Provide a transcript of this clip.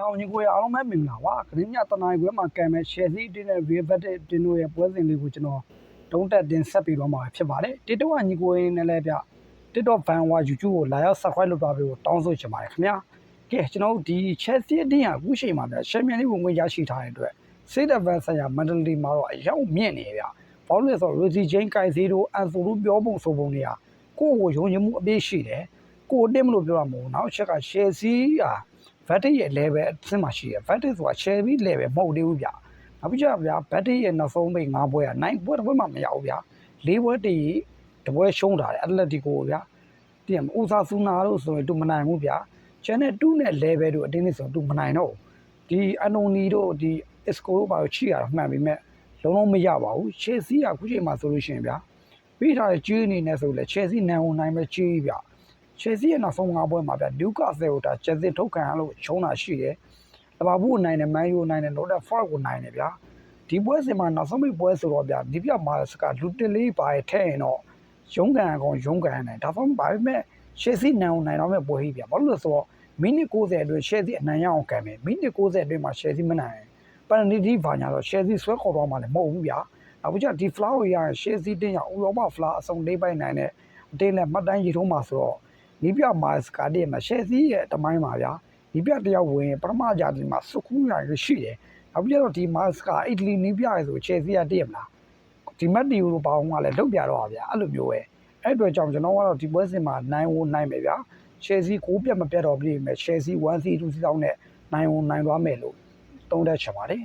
အောင်ညီကိုရအားလုံးပဲမင်္ဂလာပါခရင်းမြတနိုင်ခွဲမှာကံမဲ့ share စီးတင်းနဲ့ real bet တင်းတို့ရဲ့ပွဲစဉ်လေးကိုကျွန်တော်တုံးတက်တင်ဆက်ပြီးတော့မှာဖြစ်ပါတယ် TikTok ကညီကိုရင်းနဲ့လည်းဗျ TikTok fan ဝါ YouTube ကိုလာရောက် subscribe လုပ်တာပြီးတော့တောင်းဆိုချင်ပါတယ်ခင်ဗျာကဲကျွန်တော်တို့ဒီ Chelsea အတင်းဟာအခုချိန်မှာဗျ Champions League ဝင်ခွင့်ရရှိထားတဲ့အတွက် State Advance ဆိုင်ရာ Mentality မှာတော့အရောက်မြင့်နေဗျဘာလို့လဲဆိုတော့ Rosie Jane ကိုင်စီတို့ Anso တို့ပြောပုံဆိုပုံတွေကကိုယ့်ကိုယုံကြည်မှုအပြည့်ရှိတယ်ကိုယ်အတင်းမလို့ပြောတာမဟုတ်ဘူးနောက်အချက်က Chelsea ဟာ Vatic ရဲ့ level အဆင့်မှာရှိတယ် Vatic ဆိုတာ Chelsea level မဟုတ်သေးဘူးဗျနောက်ပြီးကြဗျာ Vatic ရဲ့နောက်ဆုံးပိတ်၅ပွဲက9ပွဲတစ်ပွဲမှမရဘူးဗျ၄ပွဲတည်တပွဲရှုံးတာတယ် Atletico ဗျာတည်ရမဦးစားဆူနာလို့ဆိုရင်သူမနိုင်ဘူးဗျာကျန်တဲ့2နဲ့ level တို့အတင်းနေဆိုသူမနိုင်တော့ဒီအန်နိုနီတို့ဒီ Isco တို့ဘာလို့ချိရတာမှန်ပြီမဲ့လုံးလုံးမရပါဘူး Chelsea ကအခုချိန်မှာဆိုလို့ရှိရင်ဗျာပြီးထားတဲ့ကြီးအနေနဲ့ဆိုလဲ Chelsea နိုင်ဝင်နိုင်ပဲကြီးဗျာ Chelsea ရဲ့နောက်ဆုံး၅ပွဲမှာဗျနျူကာဆယ်ကိုဒါချက်စစ်ထုတ်ခံရလို့ရှုံးတာရှိတယ်။လဘာဘူးကိုနိုင်တယ်မန်ယူကိုနိုင်တယ်နို့တက်ဖော့ကိုနိုင်တယ်ဗျာ။ဒီပွဲစဉ်မှာနောက်ဆုံးပိတ်ပွဲဆိုတော့ဗျဒီပြမာစကလူတင်လေးပါရဲ့ထဲရင်တော့ရုံးကန်အကောင်ရုံးကန်နိုင်ဒါဆိုဘာပေမဲ့ Chelsea နိုင်အောင်နိုင်တော့မဲ့ပွဲကြီးဗျ။ဘာလို့လဲဆိုတော့မိနစ်60အတွင်း Chelsea အနိုင်ရအောင်ကန်မယ်။မိနစ်60အတွင်းမှာ Chelsea မနိုင်ပန်နီတီဘာညာတော့ Chelsea ဆွဲခေါ်တော့မှလည်းမဟုတ်ဘူးဗျာ။အခုကျဒီ flower ရရင် Chelsea တင်းရဥရောပ flower အစုံလေးပိုက်နိုင်တဲ့အတင်းနဲ့မှတ်တမ်းရေးထုံးမှာဆိုတော့ နီးပြမာစကာတဲ့မှာရှယ်စီရဲ့တမိုင်းပါဗျာနီးပြတယောက်ဝင်ပထမကြတယ်မှာစုကူးရရရှိတယ်နောက်ပြီးတော့ဒီမာစကာအီတလီနီးပြရဲဆိုချယ်စီကတည့်မလားဒီမတ်တီယိုလိုပေါင်းကလည်းလုတ်ပြတော့ပါဗျာအဲ့လိုမျိုးပဲအဲ့အတွက်ကြောင့်ကျွန်တော်ကတော့ဒီပွဲစဉ်မှာနိုင်ဝနိုင်မယ်ဗျာချယ်စီကိုပြတ်မပြတ်တော့ပြီမယ်ချယ်စီ1 C 2 C တောင်းနဲ့နိုင်ဝနိုင်သွားမယ်လို့သုံးတတ်ချင်ပါတယ်